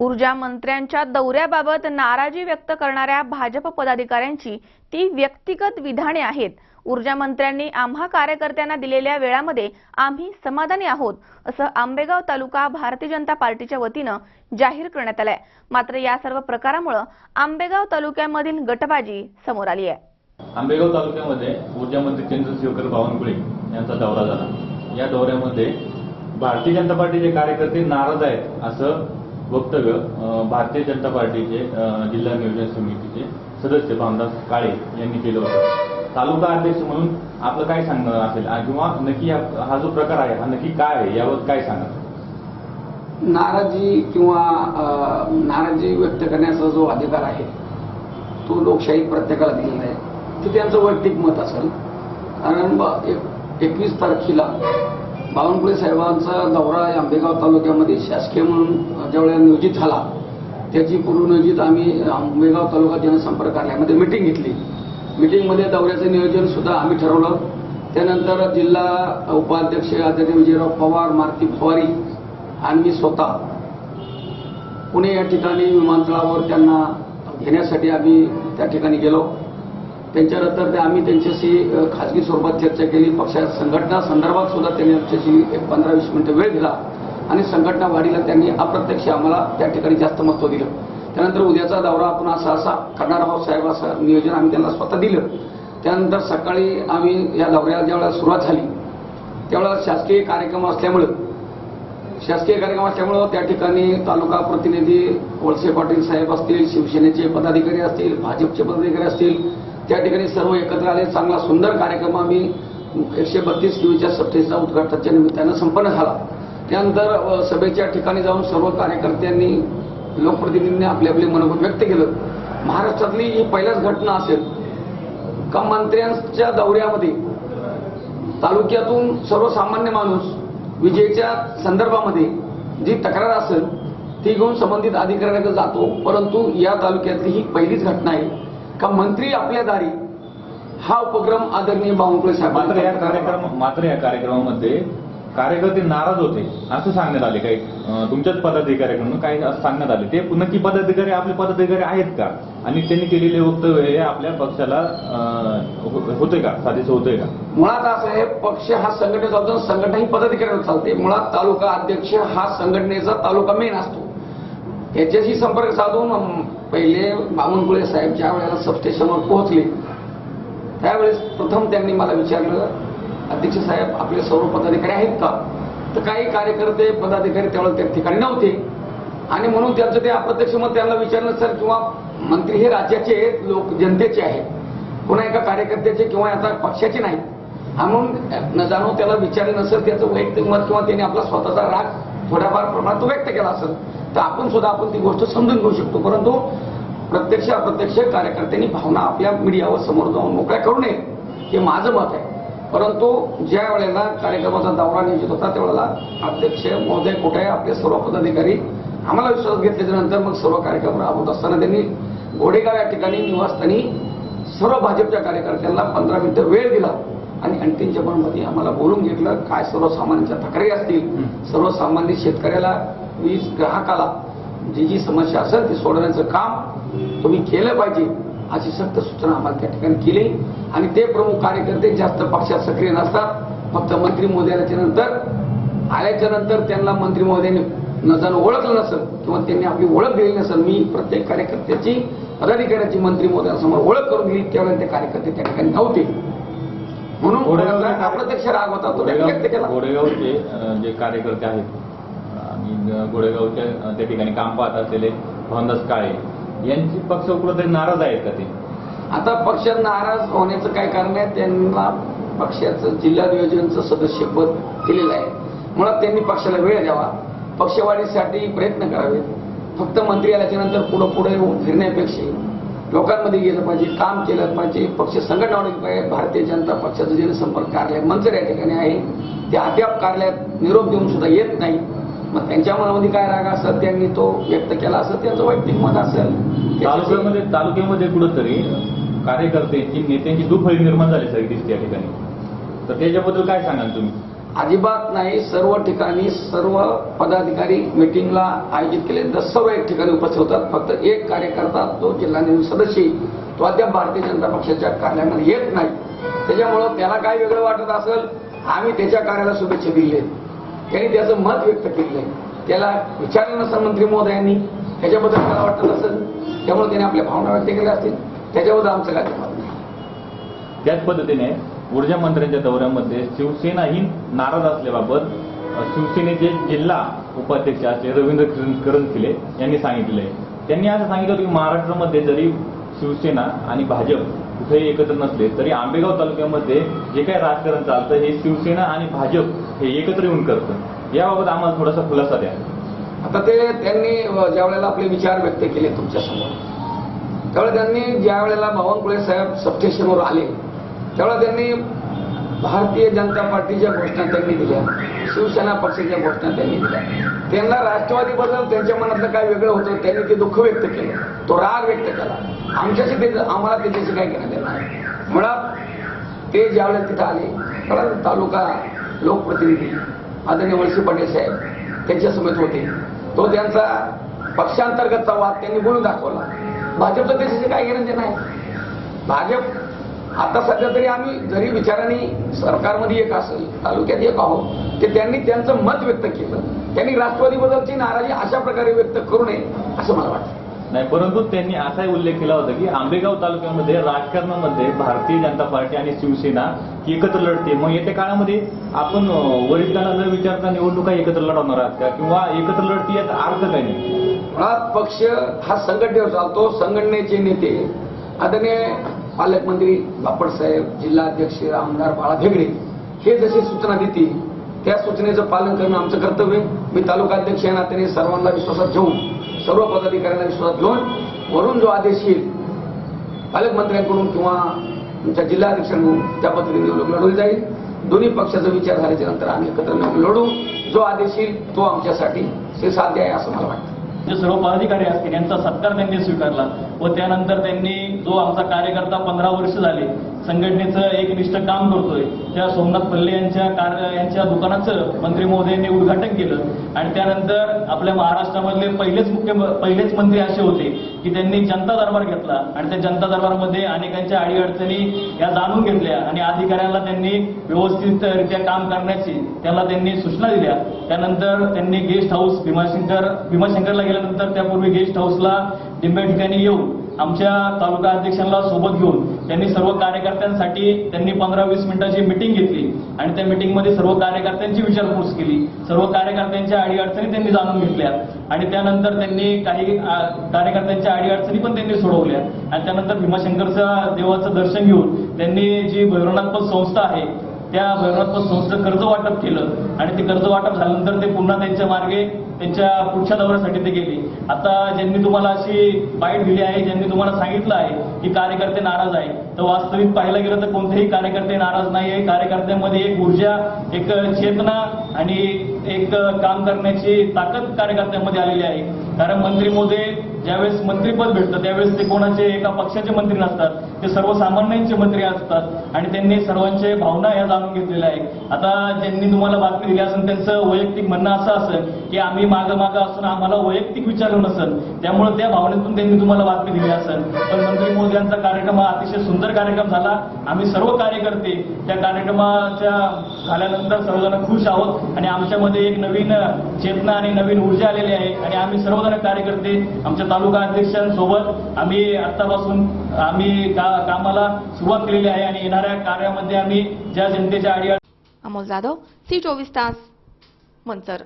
ऊर्जा मंत्र्यांच्या दौऱ्याबाबत नाराजी व्यक्त करणाऱ्या भाजप पदाधिकाऱ्यांची ती व्यक्तिगत विधाने आहेत. ऊर्जा मंत्र्यांनी आम्हा कार्यकर्त्यांना दिलेल्या वेळामध्ये आम्ही समाधानी आहोत असं आंबेगाव तालुका भारतीय जनता पार्टीच्या वतीनं जाहीर करण्यात आलंय. मात्र या सर्व प्रकारामुळे आंबेगाव तालुक्यामधील गटबाजी समोर आली आहे. आंबेगाव तालुक्यामध्ये ऊर्जा मंत्री चंद्रशेखर बावनकुळे यांचा दौरा झाला. या दौऱ्यामध्ये भारतीय जनता पार्टीचे कार्यकर्ते नाराज आहेत असं वक्तव्य भारतीय जनता पार्टीचे जिल्हा नियोजन समितीचे सदस्य भामदास काळे यांनी केलं होतं. तालुका अध्यक्ष म्हणून आपलं काय सांगणं असेल? किंवा नक्की हा जो प्रकार आहे हा नक्की काय आहे? यावर काय सांगा नाराजी किंवा नाराजी व्यक्त करण्याचा जो अधिकार आहे तो लोकशाही प्रत्येकाला दिलेला आहे. ते त्यांचं वैयक्तिक मत असेल. कारण एक- एकवीस तारखेला बावनकुळे साहेबांचा दौरा आंबेगाव तालुक्यामध्ये शासकीय म्हणून ज्यावेळेला नियोजित झाला त्याची पूर्वनियोजित आम्ही आंबेगाव तालुका जनसंपर्क कार्यालयामध्ये मिटिंग घेतली. मिटिंगमध्ये दौऱ्याचं नियोजन सुद्धा आम्ही ठरवलं. त्यानंतर जिल्हा उपाध्यक्ष आदरणीय विजयराव पवार मारुती फवारी आणि मी स्वतः पुणे या ठिकाणी विमानतळावर त्यांना घेण्यासाठी आम्ही त्या ठिकाणी गेलो. त्यांच्यानंतर ते आम्ही त्यांच्याशी खाजगी स्वरूपात चर्चा केली. पक्षा संघटना संदर्भात सुद्धा त्यांनी आमच्याशी एक पंधरा वीस मिनिटं वेळ दिला आणि संघटना वाढीला त्यांनी अप्रत्यक्ष आम्हाला त्या ठिकाणी जास्त महत्त्व दिलं. त्यानंतर उद्याचा दौरा आपण असा असा करणार आहोत साहेब असं नियोजन आम्ही त्यांना स्वतः दिलं. त्यानंतर सकाळी आम्ही या दौऱ्याला ज्यावेळेला सुरुवात झाली त्यावेळेला शासकीय कार्यक्रम असल्यामुळं शासकीय कार्यक्रम असल्यामुळं त्या ठिकाणी तालुका प्रतिनिधी वळसे पाटील साहेब असतील शिवसेनेचे पदाधिकारी असतील भाजपचे पदाधिकारी असतील त्या ठिकाणी सर्व एकत्र आले चांगला सुंदर कार्यक्रम आम्ही एकशे बत्तीस किलोच्या सत्तेचा उद्घाटनाच्या निमित्तानं संपन्न झाला. त्यानंतर सभेच्या ठिकाणी जाऊन सर्व कार्यकर्त्यांनी लोकप्रतिनिधींनी आपले आपले मनोगत व्यक्त केलं. महाराष्ट्रातली ही पहिल्याच घटना असेल. का मंत्र्यांच्या दौऱ्यामध्ये तालुक्यातून सर्वसामान्य माणूस विजेच्या संदर्भामध्ये जी तक्रार असेल ती घेऊन संबंधित अधिकाऱ्याकडे जातो. परंतु या तालुक्यातली ही पहिलीच घटना आहे. का मंत्री आपल्या दारी हा उपक्रम आदरणीय बावनकुळे मात्र या साहेब कार्यक्रम मात्र या कार्यक्रमामध्ये कार्यकर्ते नाराज होते असं सांगण्यात आले. काही तुमच्याच पदाधिकाऱ्याकडून काही असं सांगण्यात आले. ते नक्की पदाधिकारी आपले पदाधिकारी आहेत का? आणि त्यांनी केलेले वक्तव्य हे आपल्या पक्षाला हो- होते का? साधीचं होतंय का? मुळात असं आहे पक्ष हा संघटनेचा होतो संघटना ही पदाधिकाऱ्यावर चालते. मुळात तालुका अध्यक्ष हा संघटनेचा तालुका मेन असतो. याच्याशी संपर्क साधून पहिले बावनकुळे साहेब ज्या वेळेला सबस्टेशनवर पोहोचले त्यावेळेस प्रथम त्यांनी मला विचारलं अध्यक्ष साहेब आपले सर्व पदाधिकारी आहेत का? तर काही कार्यकर्ते पदाधिकारी त्यावेळेला त्या ठिकाणी नव्हते. आणि म्हणून त्यांचं ते अप्रत्यक्ष मत त्यांना विचारलं सर किंवा मंत्री हे राज्याचे आहेत लोक जनतेचे आहेत. पुन्हा एका कार्यकर्त्याचे किंवा आता पक्षाचे नाही हा म्हणून न जाणून त्याला विचारलं नसेल त्याचं वैयक्तिक मत किंवा त्यांनी आपला स्वतःचा राग थोड्याफार प्रमाणात तो व्यक्त केला असेल तर आपण सुद्धा आपण ती गोष्ट समजून घेऊ शकतो. परंतु प्रत्यक्ष अप्रत्यक्ष कार्यकर्त्यांनी भावना आपल्या मीडियावर समोर जाऊन मोकळ्या करू नये हे माझं मत आहे. परंतु ज्या वेळेला कार्यक्रमाचा दौरा नियोजित होता त्यावेळेला अध्यक्ष महोदय कुठे आपले सर्व पदाधिकारी आम्हाला विश्वास घेतल्याच्या नंतर मग सर्व कार्यक्रम राबवत असताना त्यांनी घोडेगाव या ठिकाणी निवासस्थानी सर्व भाजपच्या कार्यकर्त्यांना पंधरा मिनिटं वेळ दिला. आणि अंतिम जबानमध्ये आम्हाला बोलून घेतलं काय सर्वसामान्यांच्या तक्रारी असतील? सर्वसामान्य शेतकऱ्याला वीज ग्राहकाला जी जी समस्या असेल ती सोडवण्याचं काम तुम्ही केलं पाहिजे अशी सक्त सूचना आम्हाला त्या ठिकाणी केली. आणि ते प्रमुख कार्यकर्ते जास्त पक्षात सक्रिय नसतात. फक्त मंत्री महोदयाच्या नंतर आल्याच्यानंतर त्यांना मंत्री महोदयांनी न जाणं ओळखलं नसेल किंवा त्यांनी आपली ओळख दिली नसेल मी प्रत्येक कार्यकर्त्याची पदाधिकाऱ्याची मंत्री महोदयांसमोर ओळख करून दिली त्यावेळेला ते कार्यकर्ते त्या ठिकाणी नव्हते. कोणाचा अप्रत्यक्ष राग होता तो व्यक्त केला. जे कार्यकर्ते आहेत आणि गोडेगावच्या त्या ठिकाणी काम पाहत असलेले भावनदास काळे यांची पक्ष कुठेतरी नाराज आहेत का ते? आता पक्षात नाराज होण्याचं काय कारण आहे त्यांना पक्षाचं जिल्हा नियोजनचं सदस्यपद दिलेलं आहे. मुळात त्यांनी पक्षाला वेळ द्यावा. पक्षवाढीसाठी प्रयत्न करावेत. फक्त मंत्री आल्याच्यानंतर पुढं पुढे येऊन फिरण्यापेक्षा लोकांमध्ये गेलं पाहिजे काम केलं पाहिजे. पक्ष संघटना पाहिजे भारतीय जनता पक्षाचं जनसंपर्क कार्यालय मंजर या ठिकाणी आहे. ते अद्याप कार्यालयात निरोप देऊन सुद्धा येत नाही. मग त्यांच्या मनामध्ये काय राग असेल त्यांनी तो व्यक्त केला असेल त्यांचं वैयक्तिक मत असेल तालुक्यामध्ये तालुक्यामध्ये कुठंतरी कार्यकर्त्यांची नेत्यांची दुफळी निर्माण झाली सगळी दिसते या ठिकाणी. तर त्याच्याबद्दल काय सांगाल तुम्ही? अजिबात नाही सर्व ठिकाणी सर्व पदाधिकारी मिटिंगला आयोजित केले. तर सर्व एक ठिकाणी उपस्थित होतात. फक्त एक कार्यकर्ता तो जिल्हा निवडणूक सदस्य तो अद्याप भारतीय जनता पक्षाच्या कार्यालयामध्ये येत नाही. त्याच्यामुळं त्याला काय वेगळं वाटत असेल? आम्ही त्याच्या कार्याला शुभेच्छा दिले त्यांनी त्याचं मत व्यक्त केले त्याला विचारलं नसेल मंत्री महोदयांनी त्याच्याबद्दल मला वाटत असेल. त्यामुळे त्याने आपल्या भावना व्यक्त केल्या असतील. त्याच्याबद्दल आमचं काय मत नाही. त्याच पद्धतीने ऊर्जा मंत्र्यांच्या दौऱ्यामध्ये शिवसेनाही नाराज असल्याबाबत शिवसेनेचे जिल्हा उपाध्यक्ष असले रवींद्र किरण- यांनी सांगितले त्यांनी असं सांगितलं की महाराष्ट्रामध्ये जरी शिवसेना आणि भाजप कुठेही एकत्र नसले तरी आंबेगाव तालुक्यामध्ये जे काही राजकारण चालतं हे शिवसेना आणि भाजप हे एकत्र येऊन करतं. याबाबत आम्हाला थोडासा खुलासा द्या. आता ते त्यांनी ज्या वेळेला आपले विचार व्यक्त केले तुमच्यासमोर त्यावेळेला त्यांनी ज्या वेळेला बावनकुळे साहेब सबस्टेशनवर आले त्यावेळेला त्यांनी भारतीय जनता पार्टीच्या घोषणा त्यांनी दिल्या. शिवसेना पक्षाच्या घोषणा त्यांनी दिल्या. त्यांना राष्ट्रवादीबद्दल त्यांच्या मनातलं काय वेगळं होतं त्यांनी ते दुःख व्यक्त केलं. तो राग व्यक्त केला. आमच्याशी ते आम्हाला त्याच्याशी काय घेणं देणं नाही. मुळात ते ज्यावेळेस तिथं आले त्यावेळेला तालुका लोकप्रतिनिधी आदरणीय वळसे पाटील साहेब त्यांच्यासमोर होते. तो त्यांचा पक्षांतर्गतचा वाद त्यांनी बोलून दाखवला. भाजपचं त्याच्याशी काय घेणं देणं आहे भाजप आता सध्या तरी आम्ही जरी विचाराने सरकारमध्ये एक असेल तालुक्यात एक आहोत ते त्यांनी त्यांचं मत व्यक्त केलं. त्यांनी राष्ट्रवादीबद्दलची नाराजी अशा प्रकारे व्यक्त करू नये असं मला वाटतं. नाही परंतु त्यांनी असाही उल्लेख केला होता की आंबेगाव तालुक्यामध्ये राजकारणामध्ये भारतीय जनता पार्टी आणि शिवसेना एकत्र लढते. मग येत्या काळामध्ये आपण वरिष्ठांना न विचारता निवडणुका एकत्र लढवणार आहात का? किंवा एकत्र लढती याचा अर्थ काय नाही? मुळात पक्ष हा संघटनेवर चालतो संघटनेचे नेते. आदरणीय पालकमंत्री बापटसाहेब जिल्हाध्यक्ष आमदार बाळा भेगडे हे जशी सूचना देतील त्या सूचनेचं पालन करणं आमचं कर्तव्य मी तालुका अध्यक्ष या नात्याने सर्वांना विश्वासात घेऊन सर्व पदाधिकाऱ्यांना विश्वासात घेऊन वरून जो आदेश येईल पालकमंत्र्यांकडून किंवा तुमच्या जिल्हाध्यक्षांकडून त्या पद्धतीने निवडणूक लढवली जाईल. दोन्ही पक्षाचा विचार झाल्याच्यानंतर आम्ही एकत्र मिळून लढू. जो आदेश येईल तो आमच्यासाठी हे साध्य आहे असं मला वाटतं. जे सर्व पदाधिकारी असतील यांचा सत्कार त्यांनी स्वीकारला व त्यानंतर त्यांनी जो आमचा कार्यकर्ता पंधरा वर्ष झाले संघटनेचं एकनिष्ठ काम करतोय त्या सोमनाथ पल्ले यांच्या कार्य यांच्या दुकानाचं मंत्री महोदयांनी उद्घाटन केलं. आणि त्यानंतर आपल्या महाराष्ट्रामधले पहिलेच मुख्य पहिलेच मंत्री असे होते की त्यांनी जनता दरबार घेतला. आणि त्या जनता दरबारमध्ये अनेकांच्या अडीअडचणी या जाणून घेतल्या आणि अधिकाऱ्यांना त्यांनी व्यवस्थितरित्या काम करण्याची त्याला त्यांनी सूचना दिल्या. त्यानंतर त्यांनी गेस्ट हाऊस भीमाशंकर भीमाशंकरला गेल्यानंतर त्यापूर्वी गेस्ट हाऊसला डिंब्या ठिकाणी येऊन आमच्या तालुका अध्यक्षांना सोबत घेऊन त्यांनी सर्व कार्यकर्त्यांसाठी त्यांनी पंधरा वीस मिनिटाची मिटिंग घेतली. आणि त्या मिटिंगमध्ये सर्व कार्यकर्त्यांची विचारपूस केली. सर्व कार्यकर्त्यांच्या अडीअडचणी त्यांनी जाणून घेतल्या. आणि त्यानंतर त्यांनी काही कार्यकर्त्यांच्या अडीअडचणी पण त्यांनी सोडवल्या. आणि त्यानंतर भीमाशंकरच्या देवाचं दर्शन घेऊन त्यांनी जी भैरवनाथपत संस्था आहे त्या भैरवनाथपत संस्थेचं कर्ज वाटप केलं आणि ते कर्ज वाटप झाल्यानंतर ते पुन्हा त्यांच्या मार्गे त्यांच्या पुढच्या दौऱ्यासाठी ते गेले. आता ज्यांनी तुम्हाला अशी बाईट दिली आहे ज्यांनी तुम्हाला सांगितलं आहे की कार्यकर्ते नाराज आहे तर वास्तविक पाहायला गेलं तर कोणतेही कार्यकर्ते नाराज नाही आहे कार्यकर्त्यांमध्ये एक ऊर्जा एक चेतना आणि एक काम करण्याची ताकद कार्यकर्त्यांमध्ये आलेली आहे. कारण मंत्री मोदे ज्यावेळेस मंत्रीपद भेटतं त्यावेळेस ते कोणाचे एका पक्षाचे मंत्री नसतात. ते सर्वसामान्यांचे मंत्री असतात. आणि त्यांनी सर्वांचे भावना या जाणून घेतलेल्या आहेत. आता ज्यांनी तुम्हाला बातमी दिली असेल त्यांचं वैयक्तिक म्हणणं असं असेल की आम्ही मागं मागं असून आम्हाला वैयक्तिक विचारलं नसेल. त्यामुळे त्या भावनेतून त्यांनी तुम्हाला बातमी दिली असेल. पण मंत्री मोदयांचा कार्यक्रम हा अतिशय सुंदर कार्यक्रम झाला. आम्ही सर्व कार्यकर्ते त्या कार्यक्रमाच्या झाल्यानंतर सर्वजण खुश आहोत. आणि आमच्यामध्ये एक नवीन चेतना आणि नवीन ऊर्जा आलेली आहे. आणि आम्ही सर्वजण कार्यकर्ते आमच्या तालुका अध्यक्षांसोबत आम्ही आत्तापासून आम्ही का कामाला सुरुवात केलेली आहे आणि येणाऱ्या कार्यामध्ये आम्ही ज्या जनतेच्या आडी अमोल जाधव सी चोवीस तास मंचर.